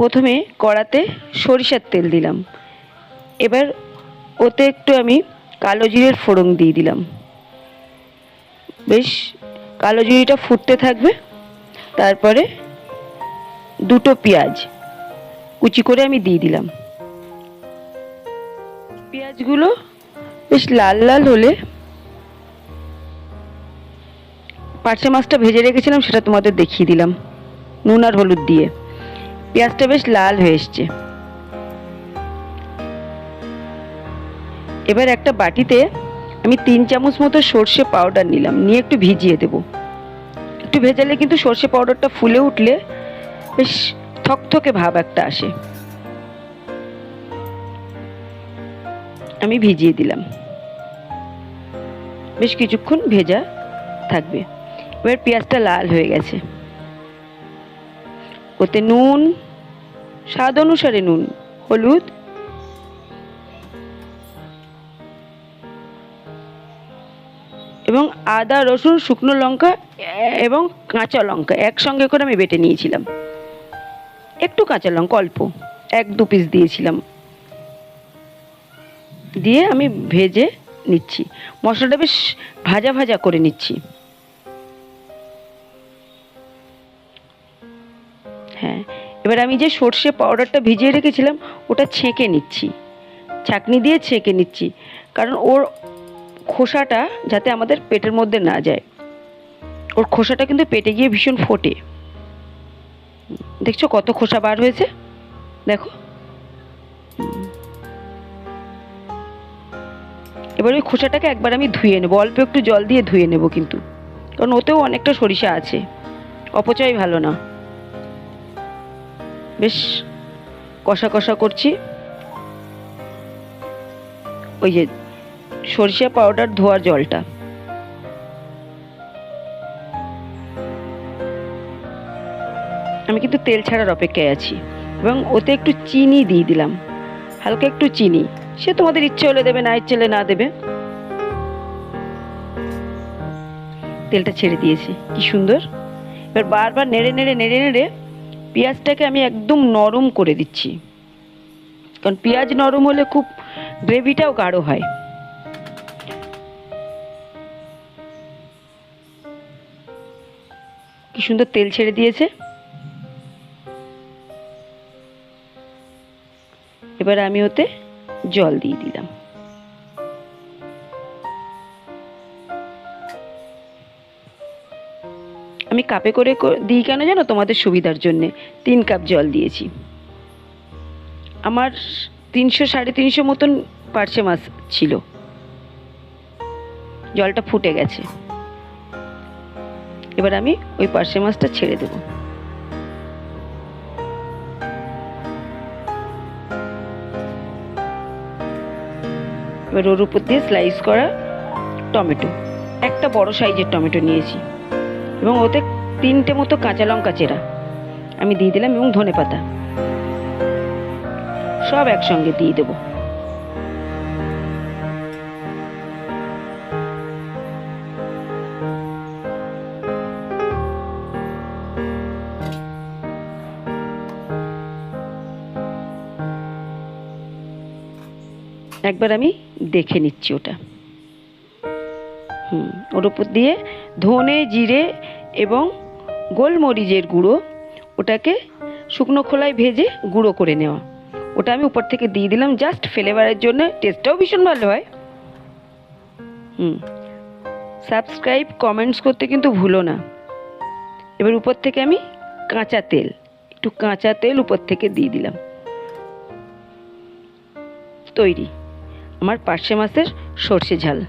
প্রথমে কড়াতে সরিষার তেল দিলাম। এবার ওতে একটু আমি কালো জিরের ফোড়ন দিয়ে দিলাম। বেশ, কালো জিরিটা ফুটতে থাকবে। তারপরে দুটো পেঁয়াজ কুচি করে আমি দিয়ে দিলাম। পেঁয়াজগুলো বেশ লাল লাল হলে পার্শে মাছটা ভেজে রেখেছিলাম, সেটা তোমাদের দেখিয়ে দিলাম। নুন আর হলুদ দিয়ে। পেঁয়াজটা বেশ লাল হয়ে এসছে। এবার একটা বাটিতে আমি তিন চামচ মতো সর্ষে পাউডার নিলাম, নিয়ে একটু ভিজিয়ে দেব। একটু ভেজালে কিন্তু সর্ষে পাউডারটা ফুলে উঠলে বেশ থকথকে ভাব একটা আসে। আমি ভিজিয়ে দিলাম। বেশ কিছুক্ষণ ভেজা থাকবে। এবার পেঁয়াজটা লাল হয়ে গেছে। ওতে নুন স্বাদ অনুসারে নুন, হলুদ। এবং আদা, রসুন, শুকনো লঙ্কা এবং কাঁচা লঙ্কা একসঙ্গে করে আমি বেটে নিয়েছিলাম। একটু কাঁচা লঙ্কা, অল্প, এক দু পিস দিয়েছিলাম। দিয়ে আমি ভেজে নিচ্ছি। মশলাটা বেশ ভাজা ভাজা করে নিচ্ছি। হ্যাঁ এবার আমি যে সর্ষে পাউডারটা ভিজিয়ে রেখেছিলাম, ওটা ছেঁকে নিচ্ছি। ছাঁকনি দিয়ে ছেঁকে নিচ্ছি, কারণ ওর খোসাটা যাতে আমাদের পেটের মধ্যে না যায়। ওর খোসাটা কিন্তু পেটে গিয়ে ভীষণ ফোটে। দেখছ কত খোসা বার হয়েছে? দেখো। এবার ওই খোসাটাকে একবার আমি ধুয়ে নেব, অল্প একটু জল দিয়ে ধুয়ে নেব কিন্তু, কারণ ওতেও অনেকটা সরিষা আছে। অপচয় ভালো না। বেশ কষা কষা করছি। ওই যে সরিষা পাউডার ধোয়ার জলটা। আমি কিন্তু তেল ছাড়ার অপেক্ষায় আছি এবং ওতে একটু চিনি দিয়ে দিলাম। হালকা একটু চিনি। সে তোমাদের ইচ্ছে হলে দেবে, না ইচ্ছে হলে না দেবে। তেলটা ছেড়ে দিয়েছি, কি সুন্দর। এবার বারবার নেড়ে নেড়ে নেড়ে নেড়ে পেঁয়াজটাকে আমি একদম নরম করে দিচ্ছি। কারণ পেঁয়াজ নরম হলে খুব গ্রেভিটাও গাঢ় হয়। কি সুন্দর তেল ছেড়ে দিয়েছে। এবার আমি ওতে জল দিয়ে দিলাম। আমি কাপে করে দিই কেন জানো? তোমাদের সুবিধার জন্যে। তিন কাপ জল দিয়েছি। আমার তিনশো, সাড়ে তিনশো মতন পার্শে মাছ ছিল। জলটা ফুটে গেছে। এবার আমি ওই পার্শে মাছটা ছেড়ে দেবো। এবার ওর উপর দিয়ে স্লাইস করা টমেটো। একটা বড় সাইজের টমেটো নিয়েছি। এবং ওতে তিনটে মতো কাঁচা লঙ্কা চেরা। আমি দিয়ে দিলাম এবং ধনে পাতা। সব একসঙ্গে দিয়ে দেবো। একবার আমি দেখে নিচ্ছি ওটা। হুম, ওর উপর দিয়ে ধনে, জিরে এবং গোলমরিচের গুঁড়ো, ওটাকে শুকনো খোলায় ভেজে গুঁড়ো করে নেওয়া। ওটা আমি উপর থেকে দিয়ে দিলাম জাস্ট ফ্লেভারের জন্য টেস্টটাও ভীষণ ভালো হয়। হুম সাবস্ক্রাইব কমেন্টস করতে কিন্তু ভুলো না। এবার উপর থেকে আমি কাঁচা তেল, একটু কাঁচা তেল উপর থেকে দিয়ে দিলাম। তৈরি, আমার পার্শে মাছের সর্ষে ঝাল।